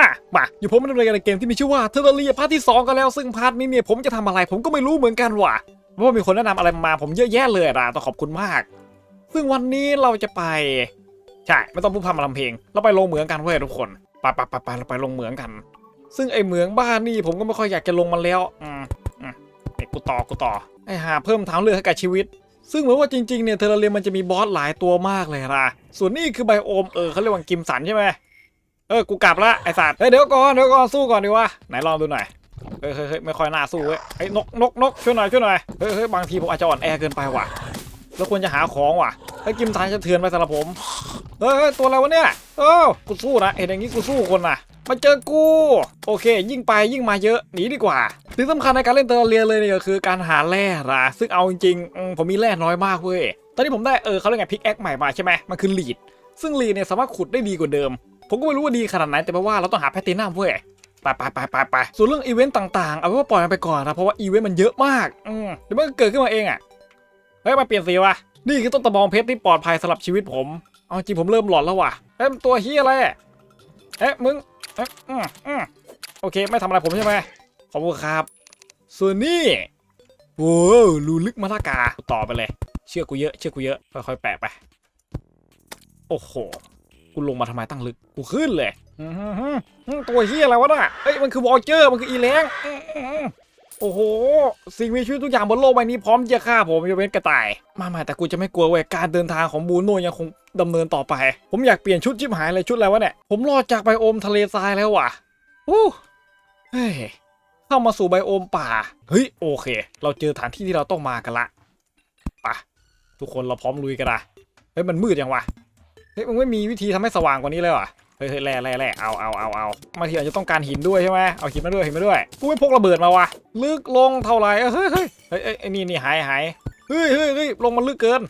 อะมาอยู่ผมมาดำเนินการในเกมที่มีชื่อว่าเทอร์เรียพาร์ทที่ 2 กันแล้ว ซึ่งพาร์ทนี้เนี่ยผมจะทำอะไรผมก็ไม่รู้เหมือนกันว่ะเพราะว่ามีคนแนะนำอะไรมาผมเยอะแยะเลยนะต้องขอบคุณมาก ซึ่งวันนี้เราจะไป ใช่ไม่ต้องพูดพร่ำทำเพลง เราไปลงเหมืองกันเว้ยทุกคนไปไปไปไปเราไปลงเหมืองกัน ซึ่งไอเหมืองบ้านนี่ผมก็ไม่ค่อยอยากจะลงมันแล้วอืมอืมไอกูต่อกูต่อไอหาเพิ่มทางเลือกให้กับชีวิตซึ่งเหมือนว่าจริงๆเนี่ยเทอร์เรียมันจะมีบอสหลายตัวมากเลยนะ ส่วนนี้คือไบโอมเออเขาเรียกว่ากิมสันใช่ไหม เออ กูกลับละไอสัตว์เฮ้ยเดี๋ยวก่อนเดี๋ยวก่อนสู้ก่อนดีวะไหนลองดูหน่อยเฮ้ยเฮ้ยไม่ค่อยน่าสู้เว้ยไอ้นกนกนกช่วยหน่อยช่วยหน่อยเฮ้ยเฮ้ยบางทีผมอาจจะอ่อนแอเกินไปว่ะ แล้วควรจะหาของว่ะไอ้กิมทานจะเถื่อนไปสำหรับผมเฮ้ยเฮ้ยตัวอะไรวะเนี่ยเออกูสู้นะเห็นอย่างงี้กูสู้คนนะมาเจอกู โอเค ยิ่งไปยิ่งมาเยอะหนีดีกว่าสิ่งสำคัญในการเล่นเตอร์เรียเลยเนี่ยก็คือการหาแร่ละซึ่งเอาจริงๆผมมีแร่น้อยมากเว้ยตอนนี้ผมได้เออเขาเรียกไงพิกแอคใหม่มาใช่ไหมมันคือลีดซึ่งลีดเนี่ยสามารถขุดได้ดีกว่าเดิม ผมก็ไม่รู้ว่าดีขนาดไหนแต่แปลว่าเราต้องหาแพตตินัมเว้ยไปไปไปไปไปส่วนเรื่องอีเวนต์ต่างๆ เอาไว้ว่าปล่อยมันไปก่อนนะเพราะว่าอีเวนต์มันเยอะมากอืมเดี๋ยวมันก็เกิดขึ้นมาเองอะเฮ้ยมาเปลี่ยนสีวะนี่คือต้นตะบองเพชรที่ปลอดภัยสำหรับชีวิตผมเอาจริงผมเริ่มหลอนแล้วว่ะเอ้ยตัวเฮียอะไรเอ๊ะมึงเอ๊ะอืมอืมโอเคไม่ทำอะไรผมใช่ไหมขอบคุณครับ ส่วนนี้โว้วรูลึกมาลากาต่อไปเลย เชื่อกูเยอะเชื่อกูเยอะค่อยๆแปะไป โอ้โห กูลงมาทำไมตั้งลึก กูขึ้นเลยอื้อหือหือหือตัวเฮียอะไรวะน่ะเอ้ยมันคือวอลเจอร์มันคืออีแรงอื้อหือโอ้โห สิ่งมีชีวิตทุกอย่างบนโลกใบนี้พร้อมที่จะฆ่าผมยกเว้นกระต่าย มามาแต่กูจะไม่กลัวเว้ยการเดินทางของบูโน่ยังคงดำเนินต่อไป ผมอยากเปลี่ยนชุดชิบหายเลยชุดอะไรวะเนี่ย ผมรอดจากไบโอมทะเลทรายแล้วว่ะอู้เฮ้ยเข้ามาสู่ไบโอมป่า เฮ้ยโอเค เราเจอฐานที่ที่เราต้องมากันละไปะทุกคนเราพร้อมลุยกันละเฮ้ยมันมืดยังวะเฮ้ยมึงไม่มีวิธีทำให้สว่างกว่านี้เลยเหรอเฮ้ยแร่แร่แร่เอาเอาเอาเอาบาทีอาจจะต้องการหินด้วยใช่ไหมเอาหินมาด้วยหินมาด้วยกูไม่พกระเบิดมาวะลึกลงเท่าไหร่เอ้ยเฮ้ยเฮ้ยเฮ้ยเอ้นี่นี่หายหายเฮ้ยเฮ้ยเฮ้ยลงมาลึกเกิน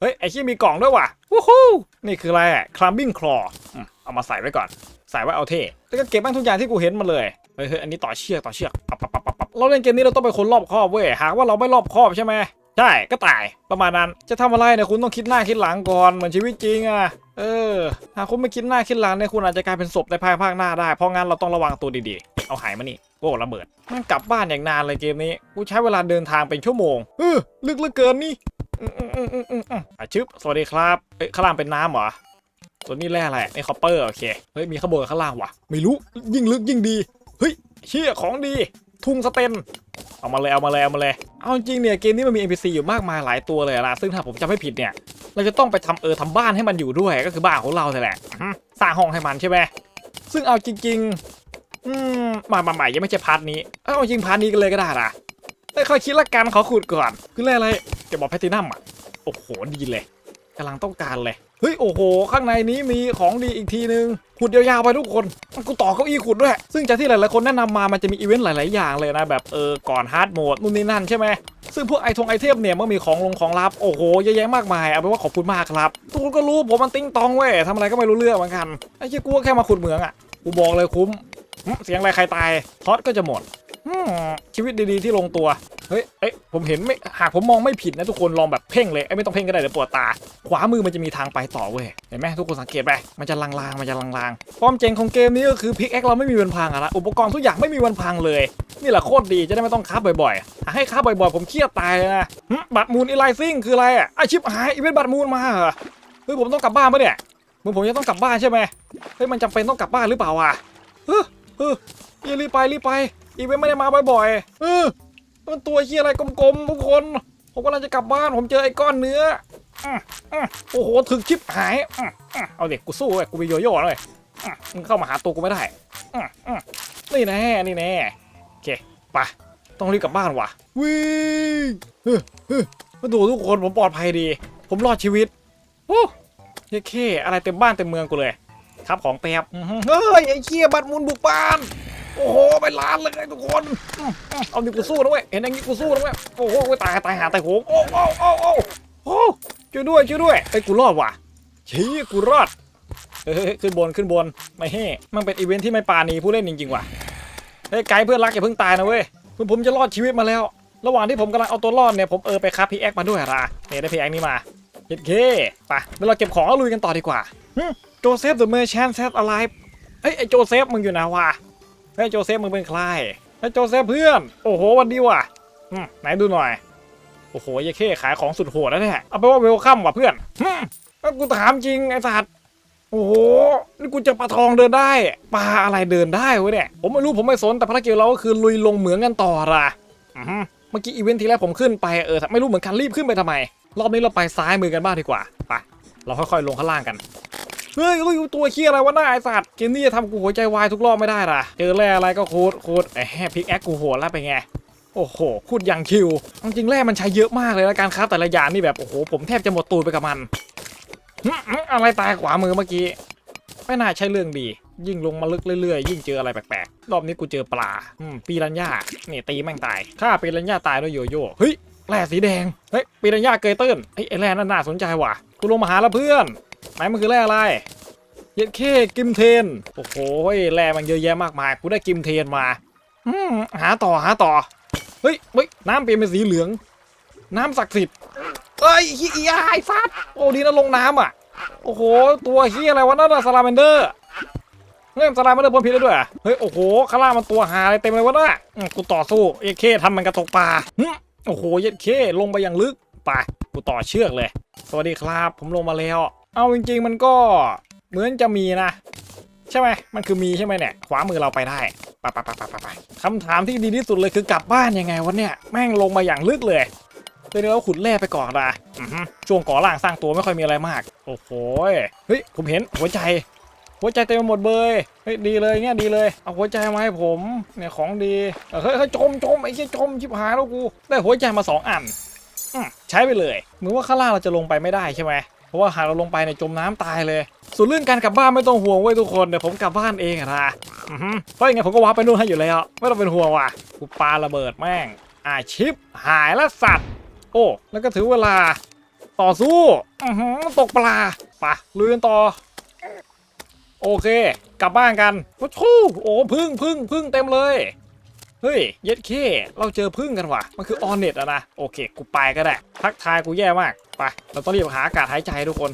เฮ้ยไอ้ที่มีกล่องด้วยว่ะวู้ฮู้นี่คืออะไรอะ climbing claw อืมเอามาใส่ไว้ก่อน ใส่ไว้เอาเท่แล้วก็เก็บแม่งทุกอย่างที่กูเห็นมาเลยเฮ้ยอันนี้ต่อเชือกต่อเชือกปับปับปับปับเราเล่นเกมนี้เราต้องเป็นคนรอบครอบเว้ยหากว่าเราไม่รอบครอบใช่ไหมใช่ก็ตายประมาณนั้นจะทำอะไรเนี่ยคุณต้องคิดหน้าคิดหลังก่อนเหมือนชีวิตจริงอะ เออ หากคุณไม่คิดหน้าคิดหลังเนี่ยคุณอาจจะกลายเป็นศพในภายภาคหน้าได้ เพราะงั้นเราต้องระวังตัวดีๆ เอาหายมานี่ โอ้ระเบิดมันกลับบ้านอย่างนานเลยเกมนี้ กูใช้เวลาเดินทางเป็นชั่วโมง เออลึกเหลือเกินนี่อือืมอือืมอืมอืมอะชึบสวัสดีครับเอ้ยข้างล่างเป็นน้ำเหรอส่วนนี้แร่อะไรนี่คอปเปอร์โอเค เฮ้ยมีข้างบนข้างล่างวะไม่รู้ ยิ่งลึกยิ่งดี เฮ้ยเชี่ยของดี ทุ่งสเตน เอามาเลยเอามาเลยเอามาเลยเอาจริงเนี่ยเกมนี้มันมี NPC อยู่มากมายหลายตัวเลยนะซึ่งถ้าผมจำไม่ผิดเนี่ยเราจะต้องไปทำเออทำบ้านให้มันอยู่ด้วยก็คือบ้านของเราแหละสร้างห้องให้มันใช่ไหมซึ่งเอาจริงๆอืมมาใหม่ยังไม่ใช่พาร์ทนี้เอาจริงพาร์ทนี้กันเลยก็ได้นะเอ้ยค่อยคิดละกันขอขุดก่อนคืออะไรเก็บบอกแพตินัมอะโอ้โหดีเลยกำลังต้องการเลย เฮ้ยโอ้โห ข้างในนี้มีของดีอีกทีนึงขุดยาวๆไปทุกคนกูต่อเก้าอี้ขุดด้วย ซึ่งจากที่หลายๆคนแนะนำมามันจะมีอีเวนต์หลายๆอย่างเลยนะแบบเออก่อนฮาร์ดโหมดนู่นนี่นั่นใช่ไหมซึ่งพวกไอทงไอเทมเนี่ยมันมีของลงของลับโอ้โหเยอะแยะมากมายเอาเป็นว่าขอบคุณมากครับทุกคนก็รู้ผมมันติ้งตองเว้ยทำอะไรก็ไม่รู้เรื่องเหมือนกันไอ้เชี่ยกูแค่มาขุดเหมืองอะกูบอกเลยคุ้ม เสียงอะไรใครตายฮอตก็จะหมดชีวิตดีๆที่ลงตัว เฮ้ย เอ้ยผมเห็นไม่หากผมมองไม่ผิดนะทุกคนลองแบบเพ่งเลยไม่ต้องเพ่งก็ได้เดี๋ยวปวดตา ขวามือมันจะมีทางไปต่อเว้ย เห็นไหมทุกคนสังเกตไป มันจะลางๆ มันจะลางๆ ความเจ๋งของเกมนี้ก็คือพิกแอคเราไม่มีวันพังอะละอุปกรณ์ทุกอย่างไม่มีวันพังเลย นี่แหละโคตรดีจะได้ไม่ต้องค้าบ่อยๆ ให้ค้าบ่อยๆ ผมเครียดตายเลยนะบัตรมูลอีไลซิ่งคืออะไรอะอาชิปหายอีเวนต์บัตรมูลมาเหรอ เฮ้ยผมต้องกลับบ้านปะเนี่ยมึงผมจะต้องกลับบ้านใช่ไหมเฮ้ยมันจำเป็นต้องกลับบ้านหรือเปล่าอะเฮ้ย เฮ้ยอย่ารีบไปรีบไป อีเวนต์ไม่ได้มาบ่อยๆเออมันตัวเฮียอะไรกลมๆทุกคน ผมกำลังจะกลับบ้านผมเจอไอ้ก้อนเนื้ออโอ้โหถึกชิปหายออเอาเด็กกูสู้เว้ยกูมีโยโย่เลยมึงเข้ามาหาตัวกูไม่ได้นี่แน่นี่แน่โอเคไปต้องรีบกลับบ้านว่ะวิ่งเฮ้ยเฮ้ยมาดูทุกคนผมปลอดภัยดี ผมรอดชีวิตโอ้เยเคอะไรเต็มบ้านเต็มเมืองกูเลย ครับของแป๊บอื้อหือเฮ้ยไอ้เชี่ยบัตรมูลบุกบ้าน โอ้โหไปล้านเลยทุกคนอื้ออื้อเอาดิกูสู้นะเว้ยเห็นอย่างนี้กูสู้นะเว้ยโอ้โหตายตายหาตายโหงโอ้โอ้โอ้โอ้โอ้ช่วยด้วยช่วยด้วยไอ้ยกูรอดว่ะชี้กูรอดเฮ้ยเฮ้ยขึ้นบนขึ้นบนไม่เฮ้มันเป็นอีเวนท์ที่ไม่ปราณีผู้เล่นจริงๆว่ะเฮ้ยไกด์เพื่อนรักอย่าเพิ่งตายนะเว้ยเพื่อนผมจะรอดชีวิตมาแล้ว ระหว่างที่ผมกำลังเอาตัวรอดเนี่ยผมเออไปคับพีแอคมาด้วยอะนะเนี่ยได้พีแอคนี้มาเฮ็ดเคไปเดี๋ยวเราเก็บของแล้วลุยกันต่อดีกว่า โจเซฟเดอะเมอร์แชนแซดอะไรเฮ้ยไอโจเซฟมึงอยู่นะวะเฮ้ยโจเซฟมึงเป็นใครไอโจเซฟเพื่อนโอ้โหวันดีว่ะไหนดูหน่อยโอ้โหยายเข้ขายของสุดโหดแล้วเนี่ยเอาไปว่าเวลคัมว่ะเพื่อนฮึมแล้วกูถามจริงไอ้สัตว์โอ้โหนี่กูจะปลาทองเดินได้ปลาอะไรเดินได้เว้ยเนี่ยผมไม่รู้ผมไม่สนแต่ภารกิจเราก็คือลุยลงเหมืองกันต่อละอือฮึเมื่อกี้อีเวนท์ที่แรกผมขึ้นไปเออไม่รู้เหมือนกันรีบขึ้นไปทำไม รอบนี้เราไปซ้ายมือกันบ้างดีกว่าไปเราค่อยๆลงข้างล่างกัน เฮ้ยเฮ้ยตัวเคี้ยอะไรวะหน้าไอสัตว์เกมนี้จะทำกูหัวใจวายทุกรอบไม่ได้ล่ะ เจอแร่อะไรก็โคตรโคตรไอ้แฮพิกแอคกูโหดแล้วไปไงโอ้โหพูดย่างคิว จริงแร่มันใช้เยอะมากเลยนะการค้าแต่ละอย่างนี่แบบโอ้โหผมแทบจะหมดตูดไปกับมัน อะไรตายขวามือเมื่อกี้ ไม่น่าใช่เรื่องดี ยิ่งลงมาลึกเรื่อยๆ ยิ่งเจออะไรแปลกๆ รอบนี้กูเจอปลาอืมปีรัญญาเนี่ตีแม่งตายฆ่าปีรัญญาตายด้วยโยโย่เฮ้ยแร่สีแดงเฮ้ยปีรัญญาเกยตื้นเฮ้ยไอ้แร่นั่นน่าสนใจว่ะกูลงมาหาแล้วเพื่อน ไหนมันคือแร่อะไร เย็ดเคกิมเทน โอ้โหแร่มันเยอะแยะมากมาย กูได้กิมเทนมาอืมหาต่อหาต่อ เฮ้ยเฮ้ยน้ำเปลี่ยนเป็นสีเหลือง น้ำศักดิ์สิทธิ์เอ้ยเฮียไอ้ฟัดโอ้ดีนะลงน้ำอะ โอ้โห ตัวเฮียอะไรวะนั่นอะสลาแมนเดอร์เฮ้ยสลาแมนเดอร์พ่นพิษได้ด้วยเฮ้ย โอ้โหข้าล่ามันตัวหาอะไรเต็มเลยวะน่ะกูต่อสู้เอเคทำมันกระตกปลาหึโอ้โหเย็ดเคลงไปอย่างลึกไปกูต่อเชือกเลย สวัสดีครับ ผมลงมาแล้ว เอาจริงๆมันก็เหมือนจะมีนะ ใช่ไหมมันคือมีใช่ไหมเนี่ยขวามือเราไปได้ไปไปไปไปไปไปคำถามที่ดีที่สุดเลยคือกลับบ้านยังไงวะเนี่ยแม่งลงมาอย่างลึกเลยเลยเดี๋ยวเราขุดแร่ไปก่อนนะช่วงก่อร่างสร้างตัวไม่ค่อยมีอะไรมาก โอ้โหเฮ้ยผมเห็นหัวใจ หัวใจเต็มไปหมดเบยเฮ้ยดีเลยเงี้ยดีเลยเอาหัวใจมาให้ผมเนี่ยของดีเฮ้ยเฮ้ยจมจมไอ้เหี้ยจมชิบหายแล้วกูได้หัวใจมาสองอันอืมใช้ไปเลยเหมือนว่าข้างล่างเราจะลงไปไม่ได้ใช่ไหม เพราะว่าหากเราลงไปเนี่ยจมน้ำตายเลย ส่วนเรื่องการกลับบ้านไม่ต้องห่วงเว้ยทุกคนเดี๋ยวผมกลับบ้านเองนะเพราะยังไงผมก็วาร์ปไปนู่นให้อยู่แล้วไม่ต้องเป็นห่วงว่ะกูปาระเบิดแม่งอาชิปหายละสัตว์ โอ้แล้วก็ถือเวลาต่อสู้อตกปลาปะลุยกันต่อ โอเค กลับบ้านกันโอ้โหพึ่งพึ่งพึ่งเต็มเลย เฮ้ย เย็ดเคเราเจอพึ่งกันว่ะ มันคือออนเน็ตอะนะ โอเค กูไปก็ได้ ทักทายกูแย่มาก ไป เราต้องรีบหาอากาศหายใจทุกคน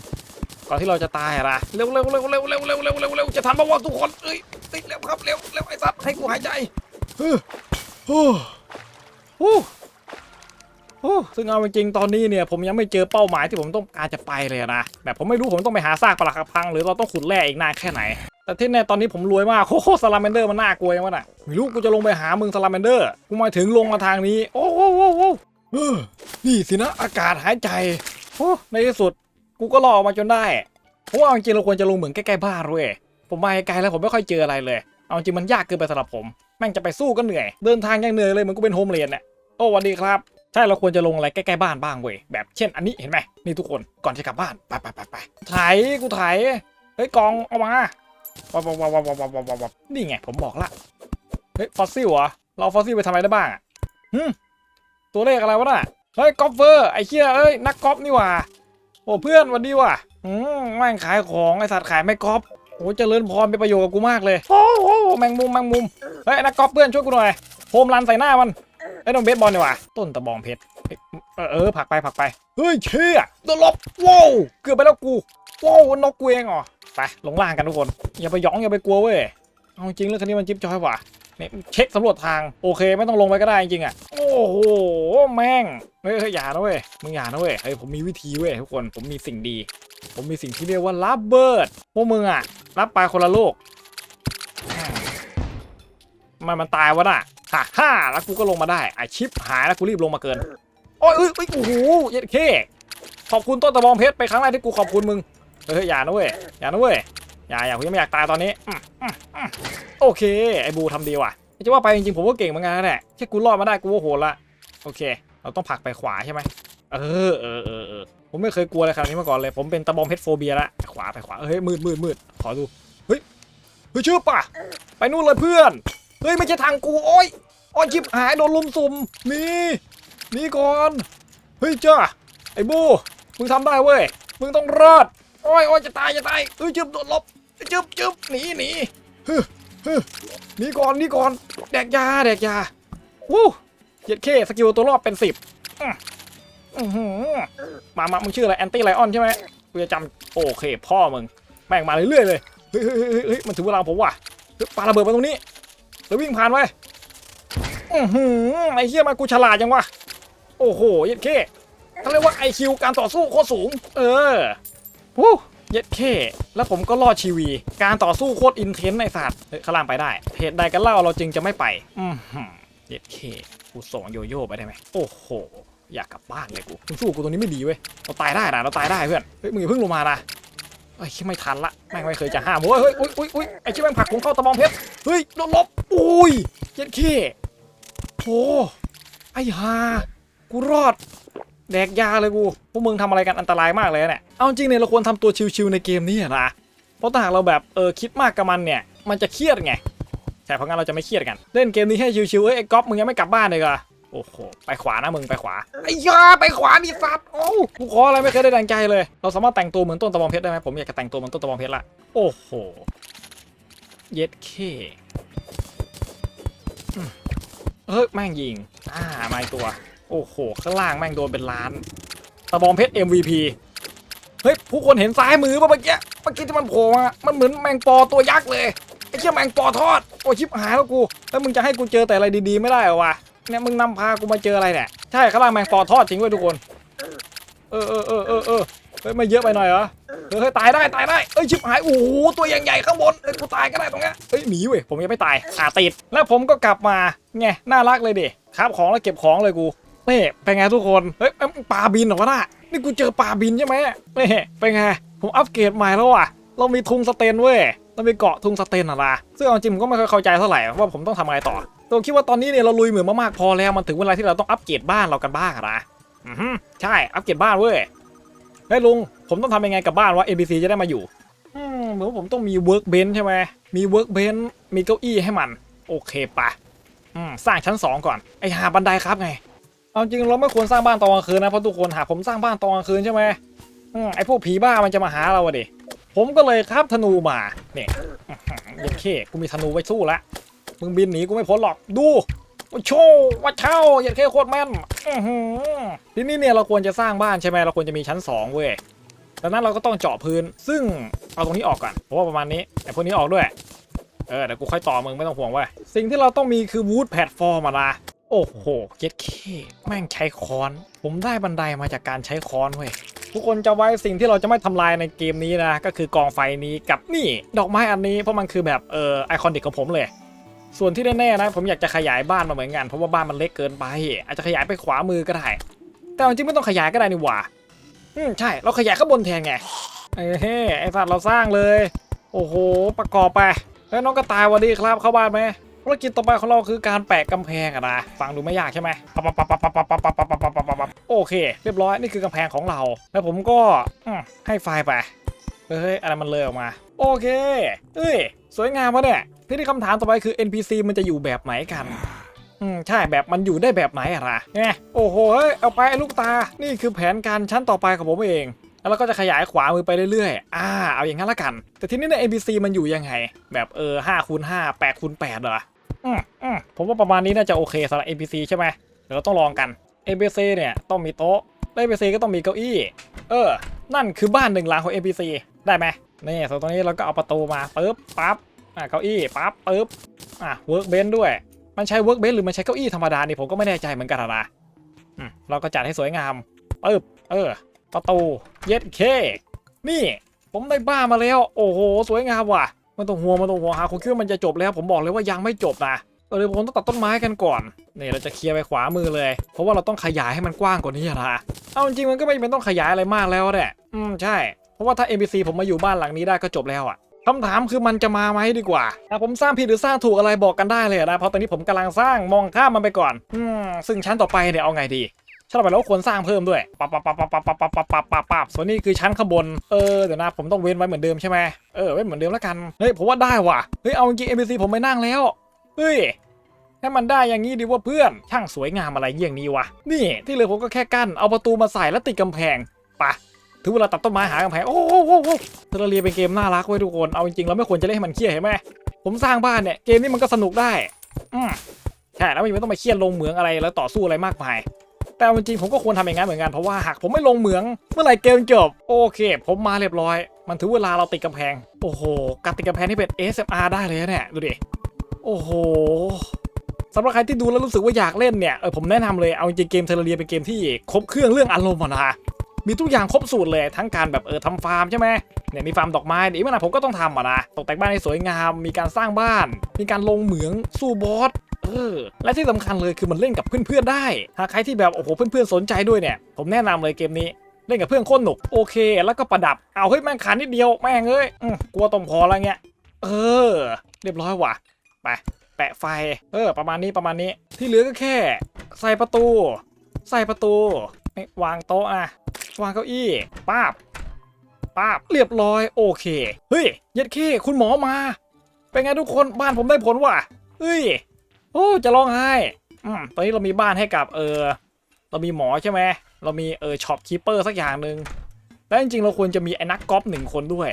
ก่อนที่เราจะตายอะนะเร็วเร็วเร็วเร็วเร็วเร็วเร็วเร็วเร็วจะทันปะวะทุกคนเอ้ยติดเร็วครับ เร็วเร็วไอ้สัตว์ให้กูหายใจเฮ้อโอ้โห โอ้ซึ่งเอาจริงๆตอนนี้เนี่ยผมยังไม่เจอเป้าหมายที่ผมต้องการจะไปเลยนะแบบผมไม่รู้ผมต้องไปหาซากปลักหักพัง หรือเราต้องขุดแร่อีกนานแค่ไหน แต่ที่แน่ตอนนี้ผมรวยมากโอ้โหสลาแมนเดอร์มันน่ากลัวยังวะน่ะไม่รู้กูจะลงไปหามึงสลาแมนเดอร์กูมาถึงลงมาทางนี้โอ้โหโอ้โหนี่สินะอากาศหายใจโอ้ในที่สุดกูก็รอออกมาจนได้เพราะว่าเอาจริงเราควรจะลงเหมืองใกล้ๆบ้านเว้ยผมมาไกลแล้วผมไม่ค่อยเจออะไรเลย เอาจริงมันยากเกินไปสำหรับผม แม่งจะไปสู้ก็เหนื่อย เดินทางยังเหนื่อยเลยเหมือนกูเป็นโฮมเรียนเนี่ยโอ้สวัสดีครับ ใช่เราควรจะลงอะไรใกล้ๆบ้านบ้างเว้ยแบบเช่นอันนี้เห็นไหมนี่ทุกคนก่อนจะกลับบ้านไปไปไปไปถ่ายกูถ่ายเฮ้ยกองเอามาวับวับวับวับวับวับวับนี่ไงผมบอกละเฮ้ยฟอสซิลเหรอเราฟอสซิลไปทำอะไรได้บ้างอะฮึตัวเลขอะไรวะน่ะเฮ้ยกอล์ฟเวอร์ไอ้เคียเอ้ยนักกอล์ฟนี่ว่ะโอ้เพื่อนวันดีว่ะอืมแม่งขายของไอสัตว์ขายไม่กอล์ฟโอ้เจริญพรเป็นประโยชน์กับกูมากเลยโอ้โหแมงมุมแมงมุมเฮ้ยนักกอฟเพื่อนช่วยกูหน่อยโฮมรันใส่หน้ามัน อ้ยต้องเบสบอลดีกว่าต้นตะบองเพชรเออเออผักไปผักไปเฮ้ยเชี่ยโดนลบว้าวเกือบไปแล้วกูว้าวนกกูเองเหรอไปลงล่างกันทุกคน อย่าไปหยองอย่าไปกลัวเว้ยเอาจริงเรื่องคันนี้มันจิ๊บจอยว่ะเนี่ยเช็คสำรวจทางโอเคไม่ต้องลงไปก็ได้จริงอะโอ้โหแม่งเฮ้ยเฮ้ยอย่านะเว้ยมึงอย่านะเว้ยเฮ้ยผมมีวิธีเว้ยทุกคนผมมีสิ่งดี ผมมีสิ่งที่เรียกว่ารับเบิร์ดพวกมึงอะรับไปคนละโลก มันมันตายวะน่ะฮ่าฮ่าแล้วกูก็ลงมาได้ไอชิปหายแล้วกูรีบลงมาเกินโอ้ยเอ้ยเอ้ยโอ้โหเย็ดเคขอบคุณต้นตะบองเพชรไปครั้งแรกที่กูขอบคุณมึงเฮ้ยอย่านะเว้ยอย่านะเว้ยอย่าอย่ากูยังไม่อยากตายตอนนี้โอเคไอ้บูทำดีว่ะจะว่าไปจริงๆผมก็เก่งเหมือนกันนะแหละแค่กูรอดมาได้กูก็โหดละโอเค เราต้องผลักไปขวาใช่ไหมเออเออเออเออผมไม่เคยกลัวอะไรขนาดนี้มาก่อนเลย ผมเป็นตะบองเพชรโฟเบียละขวาไปขวาเฮ้ยมืดมืดมืดขอดูเฮ้ยเฮ้ยชื่อป่ะไปนู่นเลยเพื่อน เฮ้ยไม่ใช่ทางกูโอ้ยโอ้ยชิบหายโดนลุมสุ่มนี่นี่ก่อนเฮ้ยจ้าไอ้บูมึงทำได้เว้ยมึงต้องรอดโอ้ยโอ้ยจะตายจะตายเฮ้ยจึบโดนลบจึบจึบหนีหนีฮึฮึหนีก่อนหนีก่อนแดกยาแดกยาวู้เจ็ดเคสกิลตัวรอดเป็นสิบมามามึงชื่ออะไรแอนตี้ไลออนใช่ไหมกูจะจำโอเคพ่อมึงแม่งมาเรื่อยๆเลยเฮ้ยเฮ้ยเฮ้ยเฮ้ยมันถึงเวลาผมว่ะปาระเบิดมาตรงนี้ แล้ววิ่งผ่านไปอือหือไอ้เหี้ยมันกูฉลาดจังวะ โอ้โหเย็ดเคเขาเรียกว่าไอคิวการต่อสู้โคตรสูง เออวู้เย็ดเคแล้วผมก็รอดชีวี การต่อสู้โคตรอินเทนส์ไอ้สัตว์เฮ้ยข้าล่างไปได้เหตุใดกันเล่าเราจึงจะไม่ไป อือหือเย็ดเคกูส่งโยโย่ไปได้ไหมโอ้โห อยากกลับบ้านเลยกูมึงสู้กูตรงนี้ไม่ดีเว้ย เราตายได้นะเราตายได้เพื่อน เฮ้ยมึงอย่าเพิ่งลงมานะ ไอ้ชิไม่ทันละแม่งไม่เคยจะห้ามเว้ยเฮ้ยอุ้ยอุ้ยอุ้ยไอ้ชิแม่งผลักผมเข้าตะบองเพชรเฮ้ยโดนลบอุ้ยเจ็ดขี้โหไอ้ห่ากูรอดแดกยาเลยกูพวกมึงทำอะไรกันอันตรายมากเลยเนี่ยเอาจริงเนี่ยเราควรทำตัวชิวๆในเกมนี้นะเพราะถ้าหากเราแบบเออคิดมากกับมันเนี่ยมันจะเครียดไงใช่เพราะงั้นเราจะไม่เครียดกัน เล่นเกมนี้ให้ชิวๆเอ้ยไอ้ก๊อฟมึงยังไม่กลับบ้านเลยเหรอ โอ้โห ไปขวานะมึงไปขวาไอ้ยาไปขวาดิสัตว์โอ้กูขออะไรไม่เคยได้ดังใจเลย เราสามารถแต่งตัวเหมือนต้นตะบองเพชรได้ไหมผมอยากจะแต่งตัวเหมือนต้นตะบองเพชรละ โอ้โห เย็ดเคเฮ้ยแม่งยิง อ่ามาตัว โอ้โห ข้างล่างแม่งโดนเป็นล้าน ตะบองเพชร MVP เฮ้ย ผู้คนเห็นซ้ายมือป่ะเมื่อกี้ เมื่อกี้ที่มันโผล่มา มันเหมือนแมงปอตัวยักษ์เลย ไอ้เชี่ยแมงปอทอด โอ้ชิบหายแล้วกู แล้วมึงจะให้กูเจอแต่อะไรดีๆไม่ได้เหรอวะ เนี่ยมึงนำพากูมาเจออะไรเนี่ยใช่ข้างล่างแมงปอทอดจริงเว้ยทุกคน เออเออเออเออเออเฮ้ยไม่เยอะไปหน่อยเหรอเฮ้ยตายได้ตายได้เอ้ยชิบหายโอ้โหตัวใหญ่ๆข้างบนเอ้ยกูตายก็ได้ตรงเนี้ยเอ้ยหนีเว้ยผมยังไม่ตายอ่าติดแล้วผมก็กลับมาไงน่ารักเลยดิครับของแล้วเก็บของเลยกูเน่เป็นไงทุกคนเฮ้ยเอ้ยปลาบินเหรอวะน่ะนี่กูเจอปลาบินใช่ไหมเน่เป็นไงผมอัปเกรดใหม่แล้วอะเรามีทุงสเตนเว้ย เรามีเกาะทุ่งสเตนอะนะซึ่งเอาจริงผมก็ไม่ค่อยเข้าใจเท่าไหร่ว่าผมต้องทำอะไรต่อตัวคิดว่าตอนนี้เนี่ยเราลุยเหมือนมากๆพอแล้วมันถึงเวลาที่เราต้องอัปเกรดบ้านเรากันบ้างนะอือใช่อัปเกรดบ้านเว้ยเฮ้ยลุงผมต้องทำยังไงกับบ้านว่า NPC จะได้มาอยู่อืมเหมือนผมต้องมี workbench ใช่ไหมมี workbench มีเก้าอี้ให้มัน โอเคปะอืมสร้างชั้น 2 ก่อนไอหาบันไดครับไงเอาจริงเราไม่ควรสร้างบ้านตอนกลางคืนนะเพราะทุกคนหากผมสร้างบ้านตอนกลางคืนใช่ไหมอืมไอพวกผีบ้ามันจะมาหาเราอะดิ ผมก็เลยครับธนูมาเนี่ยอื้อเคกูมีธนูไว้สู้ละมึงบินหนีกูไม่พ้นหรอกดูว่าโชว์ว่าเช่าเย็ดเคโคตรแม่นทีนี้เนี่ยเราควรจะสร้างบ้านใช่ไหมเราควรจะมีชั้นสองเว้ยดังนั้นเราก็ต้องเจาะพื้น ซึ่งเอาตรงนี้ออกก่อนเพราะว่าประมาณนี้ไอ้พวกนี้ออกด้วย เออเดี๋ยวกูค่อยต่อมึงไม่ต้องห่วงเว้ยสิ่งที่เราต้องมีคือวูดแพลตฟอร์มอะนะโอ้โหเจ็ดเคแม่งใช้ค้อน ผมได้บันไดมาจากการใช้ค้อนเว้ยทุกคนจะไว้สิ่งที่เราจะไม่ทำลายในเกมนี้นะ ก็คือกองไฟนี้กับนี่ ดอกไม้อันนี้เพราะมันคือแบบเออไอคอนิกของผมเลย ส่วนที่แน่ๆนะผมอยากจะขยายบ้านมาเหมือนกันเพราะว่าบ้านมันเล็กเกินไป อาจจะขยายไปขวามือก็ได้ แต่จริงไม่ต้องขยายก็ได้นี่หว่าอืมใช่เราขยายข้างบนแทนไงเอ้ไอ้สัตว์เราสร้างเลย โอ้โหประกอบไปแล้วน้องกระต่ายวันดีครับเข้าบ้านไหม ภารกิจต่อไปของเราคือการแปะกำแพงอะนะ ฟังดูไม่ยากใช่ไหมปั๊บปั๊บปั๊บปั๊บปั๊บปั๊บปั๊บปั๊บปั๊บปั๊บปั๊บปับโอเค เรียบร้อยนี่คือกำแพงของเรา แล้วผมก็ให้ไฟล์ไป เฮ้ยอะไรมันเลยออกมา โอเค เอ้ย สวยงามวะเนี่ย ทีนี้คำถามต่อไปคือ NPC มันจะอยู่แบบไหนกันอืมใช่แบบมันอยู่ได้แบบไหนอะล่ะไงโอ้โหเฮ้ยเอาไปลูกตา นี่คือแผนการชั้นต่อไปของผมเอง แล้วเราก็จะขยายขวามือไปเรื่อยๆ อ่า เอาอย่างนั้นละกัน แต่ทีนี้ใน NPC มันอยู่ยังไง แบบเออ5คูณ5 8คูณ8เหรอ อืมอืมผมว่าประมาณนี้น่าจะโอเคสำหรับ NPC ใช่ไหมเดี๋ยวเราต้องลองกัน NPC เนี่ยต้องมีโต๊ะและ NPC ก็ต้องมีเก้าอี้ เออ นั่นคือบ้านหนึ่งหลังของ NPC ได้ไหมนี่ส่วนตรงนี้เราก็เอาประตูมาปึ๊บปั๊บ อ่าเก้าอี้ปั๊บปึ๊บ อะ workbench ด้วย มันใช้ workbench หรือมันใช้เก้าอี้ธรรมดานี่ผมก็ไม่แน่ใจเหมือนกันนะอืมเราก็จัดให้สวยงามปึ๊บ เออ ประตูเย็ดเค นี่ ผมได้บ้ามาแล้ว โอ้โห สวยงามว่ะ มันต้องห่วมันต้องห่วหาคุณคิดว่ามันจะจบแล้วผมบอกเลยว่ายังไม่จบนะเออเดี๋ยวผมต้องตัดต้นไม้กันก่อนนี่เราจะเคลียร์ไปขวามือเลย เพราะว่าเราต้องขยายให้มันกว้างกว่านี้นะเอาจริงมันก็ไม่จำเป็นต้องขยายอะไรมากแล้วแหละอืมใช่ เพราะว่าถ้า NPC ผมมาอยู่บ้านหลังนี้ได้ก็จบแล้วอะคำถามคือมันจะมาไหมดีกว่าถ้าผมสร้างผิดหรือสร้างถูกอะไรบอกกันได้เลยนะ เพราะตอนนี้ผมกำลังสร้างมองข้ามมันไปก่อน อืมซึ่งชั้นต่อไปเนี่ยเอาไงดี ชั้นต่อไปเราก็ควรสร้างเพิ่มด้วยปับปับปับปับปับปับปับปับปับปับปับส่วนนี้คือชั้นข้างบน เออเดี๋ยวนะผมต้องเว้นไว้เหมือนเดิมใช่ไหมเออเว้นเหมือนเดิมแล้วกัน เฮ้ยผมว่าได้ว่ะ เฮ้ยเอาจริง NPC ผมไม่นั่งแล้ว เฮ้ยให้มันได้อย่างนี้ดีว่าเพื่อน ช่างสวยงามอะไรเยี่ยงนี้วะ นี่ที่เหลือผมก็แค่กั้น เอาประตูมาใส่แล้วติดกำแพงปะถึงเวลาตัดต้นไม้หากำแพงโอ้โหโอ้โหเทเลเรียเป็นเกมน่ารักเว้ยทุกคน เอาจริงๆเราไม่ควรจะเล่นให้มันเครียดเห็นไหมผมสร้างบ้านเนี่ย เกมนี้มันก็สนุกได้ อืมใช่แล้วมันไม่ต้องมาเครียดลงเหมืองอะไรแล้วต่อสู้อะไรมากมาย แต่จริงๆผมก็ควรทำอย่างนั้นเหมือนกันเพราะว่าหากผมไม่ลงเหมืองเมื่อไหร่เกมจบโอเค ผมมาเรียบร้อย มันถึงเวลาเราติดกำแพง โอ้โหการติดกำแพงนี่เป็น ASMR ได้เลยนะเนี่ยดูดิโอ้โหสำหรับใครที่ดูแล้วรู้สึกว่าอยากเล่นเนี่ยเออผมแนะนำเลยเอาจริงเกมเทเลเรียเป็นเกมที่ครบเครื่องเรื่องอารมณ์อะนะมีทุกอย่างครบสูตรเลยทั้งการแบบเออทำฟาร์มใช่ไหมเนี่ยมีฟาร์มดอกไม้เดี๋ยวอีกไม่นานผมก็ต้องทำอะนะตกแต่งบ้านให้สวยงาม มีการสร้างบ้าน มีการลงเหมืองสู้บอส ออและที่สำคัญเลยคือมันเล่นกับเพื่อนๆได้หากใครที่แบบโอ้โหเพื่อนๆสนใจด้วยเนี่ยผมแนะนำเลยเกมนี้เล่นกับเพื่อนโคตรหนุกโอเค แล้วก็ประดับเอาเฮ้ยแม่งขาดนิดเดียวแม่งเอ้ยกลัวตรงพอแล้วเงี้ยเออ เรียบร้อยว่ะไปแปะไฟเออ ประมาณนี้ประมาณนี้ ที่เหลือก็แค่ ใส่ประตู ใส่ประตูวางโต๊ะอะวางเก้าอี้ป้าบป้าบเรียบร้อยโอเค เฮ้ยเย็ดเคคุณหมอมา เป็นไงทุกคนบ้านผมได้ผลว่ะเฮ้ย โอ้จะร้องไห้อืมตอนนี้เรามีบ้านให้กับเออ เรามีหมอใช่ไหมเรามีเออช็อปคีเปอร์สักอย่างหนึ่งแล้วจริงๆเราควรจะมีไอ้นักกอล์ฟหนึ่งคนด้วย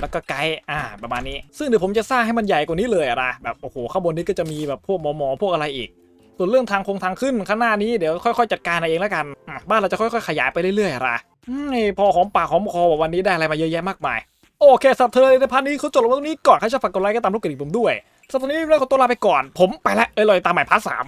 แล้วก็ไกด์อ่า ประมาณนี้ ซึ่งเดี๋ยวผมจะสร้างให้มันใหญ่กว่านี้เลยอะนะแบบโอ้โหข้างบนนี้ก็จะมีแบบพวกหมอหมอพวกอะไรอีก ส่วนเรื่องทางคงทางขึ้นข้างหน้านี้เดี๋ยวค่อยๆจัดการเองแล้วกัน บ้านเราจะค่อยๆขยายไปเรื่อยๆอะนะพอหอมปากหอมคอว่าวันนี้ได้อะไรมาเยอะแยะมากมาย โอเคสับเธอในพาร์ทนี้เขาจบลงตรงนี้ก่อนใครชอบฝากกดไลค์ก็ตามลูกกระดิ่งผมด้วย สำหรับตอนนี้เราขอตัวลาไปก่อน ผมไปละเอ้ยลอยตามใหม่พาร์ทสาม